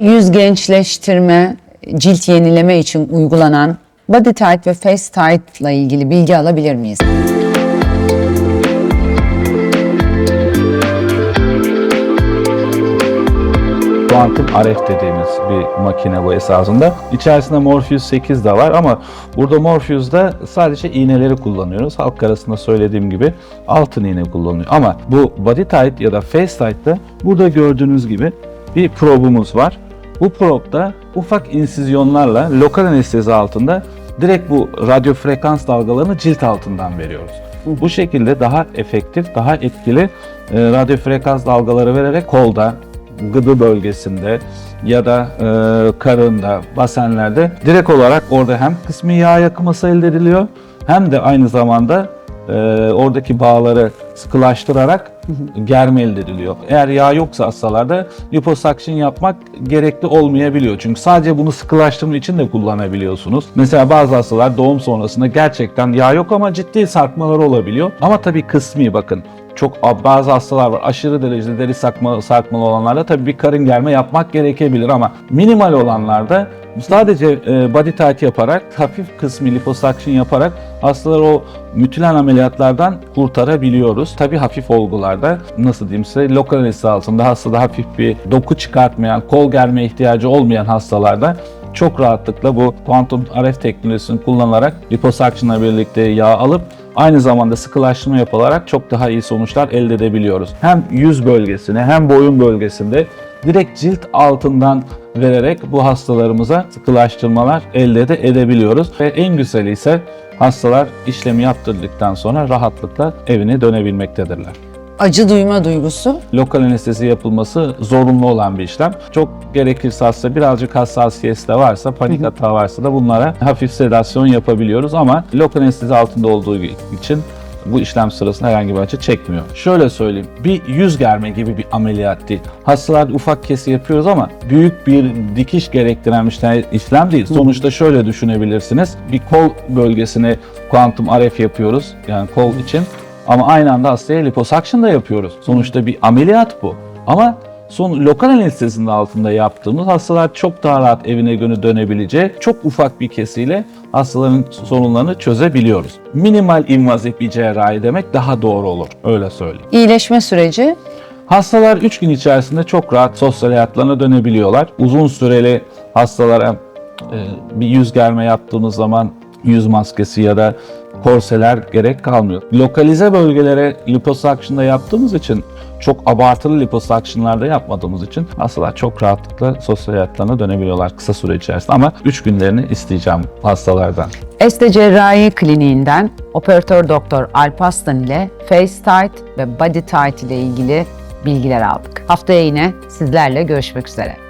Yüz gençleştirme, cilt yenileme için uygulanan Body Tight ve Face Tight ile ilgili bilgi alabilir miyiz? Quantum RF dediğimiz bir makine bu esasında. İçerisinde Morpheus 8 de var ama burada Morpheus'da sadece iğneleri kullanıyoruz. Halk arasında söylediğim gibi altın iğne kullanılıyor. Ama bu Body Tight ya da Face Tight'ta burada gördüğünüz gibi bir probumuz var. Bu probda ufak insizyonlarla lokal anestezi altında direkt bu radyo frekans dalgalarını cilt altından veriyoruz. Bu şekilde daha efektif, daha etkili e, radyo frekans dalgaları vererek kolda, gıdı bölgesinde ya da e, karında, basenlerde direkt olarak orada hem kısmi yağ yakması elde ediliyor hem de aynı zamanda e, oradaki bağları sıkılaştırarak germe elde ediliyor. Eğer yağ yoksa hastalarda liposuction yapmak gerekli olmayabiliyor. Çünkü sadece bunu sıkılaştırma için de kullanabiliyorsunuz. Mesela bazı hastalar doğum sonrasında gerçekten yağ yok ama ciddi sarkmalar olabiliyor. Ama tabii kısmi bakın çok bazı hastalar var aşırı derecede deri sarkma, sarkmalı olanlarda tabii bir karın germe yapmak gerekebilir ama minimal olanlarda sadece e, body tight yaparak hafif kısmi liposuction yaparak hastaları o mütülen ameliyatlardan kurtarabiliyoruz. Tabii hafif olgularda nasıl diyeyim size lokal anestezi altında hastada hafif bir doku çıkartmayan, kol germe ihtiyacı olmayan hastalarda çok rahatlıkla bu kuantum RF teknolojisini kullanarak liposuction'la birlikte yağ alıp aynı zamanda sıkılaştırma yapılarak çok daha iyi sonuçlar elde edebiliyoruz. Hem yüz bölgesine hem boyun bölgesinde direkt cilt altından vererek bu hastalarımıza sıkılaştırmalar elde de edebiliyoruz. Ve en güzeli ise hastalar işlemi yaptırdıktan sonra rahatlıkla evine dönebilmektedirler. Acı duyma duygusu Lokal anestezi yapılması zorunlu olan bir işlem. Çok gerekirse hasta birazcık hassasiyeti de varsa, panik hata varsa da bunlara hafif sedasyon yapabiliyoruz ama lokal anestezi altında olduğu için bu işlem sırasında herhangi bir acı çekmiyor. Şöyle söyleyeyim, bir yüz germe gibi bir ameliyat değil. Hastalarda ufak kesi yapıyoruz ama büyük bir dikiş gerektiren bir işlem- işlem değil. Sonuçta şöyle düşünebilirsiniz, bir kol bölgesine kuantum RF yapıyoruz, yani kol için. Ama aynı anda hastaya liposuction da yapıyoruz. Sonuçta bir ameliyat bu. Ama son lokal anestezinin altında yaptığımız hastalar çok daha rahat evine günü dönebileceği çok ufak bir kesiyle hastaların sorunlarını çözebiliyoruz. Minimal invazif bir cerrahi demek daha doğru olur. Öyle söyleyeyim. iyileşme süreci Hastalar 3 gün içerisinde çok rahat sosyal hayatlarına dönebiliyorlar. Uzun süreli hastalara e, bir yüz germe yaptığımız zaman yüz maskesi ya da korseler gerek kalmıyor. Lokalize bölgelere liposuction'da yaptığımız için çok abartılı liposuction'larda yapmadığımız için hastalar çok rahatlıkla sosyal hayatlarına dönebiliyorlar kısa süre içerisinde ama 3 günlerini isteyeceğim hastalardan. Este Cerrahi Kliniğinden operatör doktor Alpaslan ile Face Tight ve Body Tight ile ilgili bilgiler aldık. Haftaya yine sizlerle görüşmek üzere.